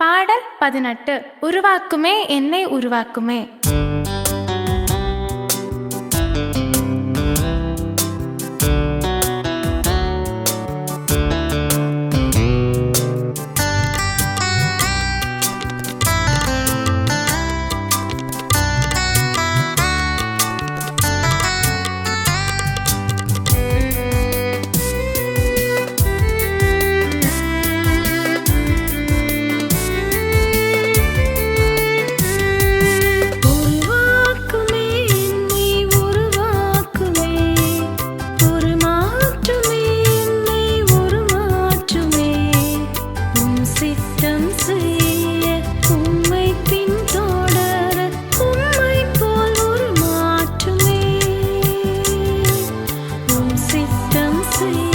பாடல் பதினெட்டு உருவாக்குமே என்னை உருவாக்குமே. see